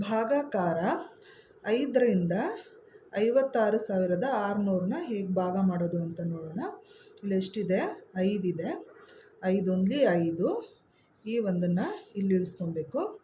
ಭಾಗಾಕಾರ ಐದರಿಂದ ಐವತ್ತಾರು ಸಾವಿರದ ಆರುನೂರನ್ನ ಹೇಗೆ ಭಾಗ ಮಾಡೋದು ಅಂತ ನೋಡೋಣ. ಇಲ್ಲಿ ಎಷ್ಟಿದೆ? ಐದಿದೆ. ಐದೊಂದ್ಲಿ ಐದು. ಈ ಒಂದನ್ನು ಇಲ್ಲಿ ಇಳಿಸ್ಕೊಬೇಕು.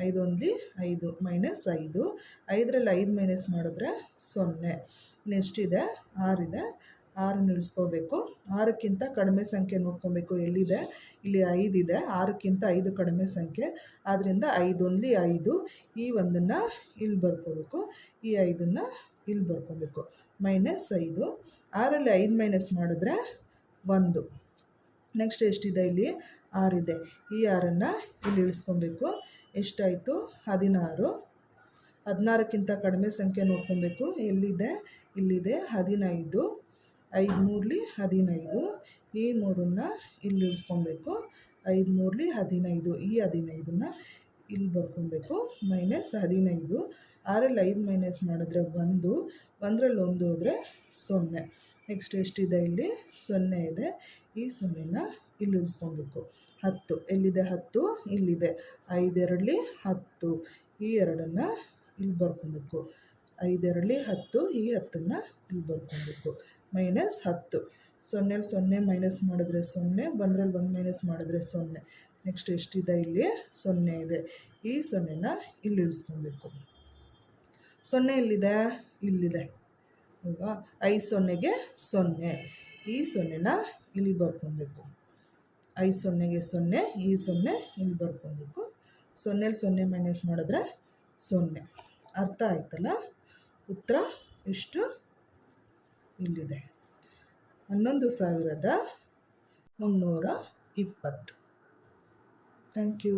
ಐದೊಂದ್ಲಿ ಐದು ಮೈನಸ್ ಐದು. ಐದರಲ್ಲಿ ಐದು ಮೈನಸ್ ಮಾಡಿದ್ರೆ ಸೊನ್ನೆ. ನೆಕ್ಸ್ಟಿದೆ ಆರಿದೆ. ಆರನ್ನು ನಿಲ್ಲಿಸ್ಕೋಬೇಕು ಆರಕ್ಕಿಂತ ಕಡಿಮೆ ಸಂಖ್ಯೆ ನೋಡ್ಕೊಬೇಕು. ಎಲ್ಲಿದೆ? ಇಲ್ಲಿ ಐದಿದೆ ಆರಕ್ಕಿಂತ ಐದು ಕಡಿಮೆ ಸಂಖ್ಯೆ. ಆದ್ದರಿಂದ ಐದು ಒಂದ್ಲಿ ಐದು. ಈ ಒಂದನ್ನು ಇಲ್ಲಿ ಬರ್ಕೋಬೇಕು. ಈ ಐದನ್ನು ಇಲ್ಲಿ ಬರ್ಕೊಬೇಕು. ಮೈನಸ್ ಐದು. ಆರಲ್ಲಿ ಐದು ಮೈನಸ್ ಮಾಡಿದ್ರೆ ಒಂದು. ನೆಕ್ಸ್ಟ್ ಎಷ್ಟಿದೆ ಇಲ್ಲಿ? ಆರಿದೆ. ಈ ಆರನ್ನು ಇಲ್ಲಿ ಇಳಿಸ್ಕೊಬೇಕು. ಎಷ್ಟಾಯಿತು? ಹದಿನಾರು. ಹದಿನಾರಕ್ಕಿಂತ ಕಡಿಮೆ ಸಂಖ್ಯೆ ನೋಡ್ಕೊಬೇಕು. ಎಲ್ಲಿದೆ? ಇಲ್ಲಿದೆ. ಹದಿನೈದು. ಐದು ಮೂರಲಿ ಹದಿನೈದು. ಈ ಮೂರನ್ನು ಇಲ್ಲಿ ಇಳಿಸ್ಕೊಬೇಕು. ಐದು ಮೂರಲಿ ಹದಿನೈದು. ಈ ಹದಿನೈದನ್ನ ಇಲ್ಲಿ ಬರ್ಕೊಬೇಕು. ಮೈನಸ್ ಹದಿನೈದು. ಆರಲ್ಲಿ ಐದು ಮೈನಸ್ ಮಾಡಿದ್ರೆ ಒಂದು. ಒಂದರಲ್ಲಿ ಒಂದು ಹೋದರೆ ಸೊನ್ನೆ. ನೆಕ್ಸ್ಟ್ ಎಷ್ಟಿದೆ ಇಲ್ಲಿ? ಸೊನ್ನೆ ಇದೆ. ಈ ಸೊನ್ನೆನ ಇಲ್ಲಿ ಇಳಿಸ್ಕೊಬೇಕು. ಹತ್ತು. ಎಲ್ಲಿದೆ ಹತ್ತು? ಇಲ್ಲಿದೆ. ಐದೆರಡಲಿ ಹತ್ತು. ಈ ಎರಡನ್ನು ಇಲ್ಲಿ ಬರ್ಕೊಬೇಕು. ಐದೆರಡಲಿ ಹತ್ತು, ಈ ಹತ್ತನ್ನು ಇಲ್ಲಿ ಬರ್ಕೊಬೇಕು. ಮೈನಸ್ ಹತ್ತು. ಸೊನ್ನೆಲಿ ಸೊನ್ನೆ ಮೈನಸ್ ಮಾಡಿದ್ರೆ ಸೊನ್ನೆ, ಒಂದರಲ್ಲಿ ಒಂದು ಮೈನಸ್ ಮಾಡಿದ್ರೆ ಸೊನ್ನೆ. ನೆಕ್ಸ್ಟ್ ಎಷ್ಟಿದೆ ಇಲ್ಲಿ? ಸೊನ್ನೆ ಇದೆ. ಈ ಸೊನ್ನೆನ ಇಲ್ಲಿ ಇಳಿಸ್ಕೊಬೇಕು ಸೊನ್ನೆ ಇಲ್ಲಿದೆ ಇಲ್ಲಿದೆ. ಅಲ್ವಾ? ಐದು ಸೊನ್ನೆಗೆ ಸೊನ್ನೆ. ಈ ಸೊನ್ನೆನ ಇಲ್ಲಿ ಬರ್ಕೊಬೇಕು. ಐದು ಸೊನ್ನೆಗೆ ಸೊನ್ನೆ, ಈ ಸೊನ್ನೆ ಇಲ್ಲಿ ಬರ್ಕೊಬೇಕು. ಸೊನ್ನೆಲಿ ಸೊನ್ನೆ ಮೈನಸ್ ಮಾಡಿದ್ರೆ ಸೊನ್ನೆ. ಅರ್ಥ ಆಯ್ತಲ್ಲ? ಉತ್ತರ ಎಷ್ಟು? ಇಲ್ಲಿದೆ. ಹನ್ನೊಂದು ಸಾವಿರದ ಮುನ್ನೂರ ಇಪ್ಪತ್ತು. Thank you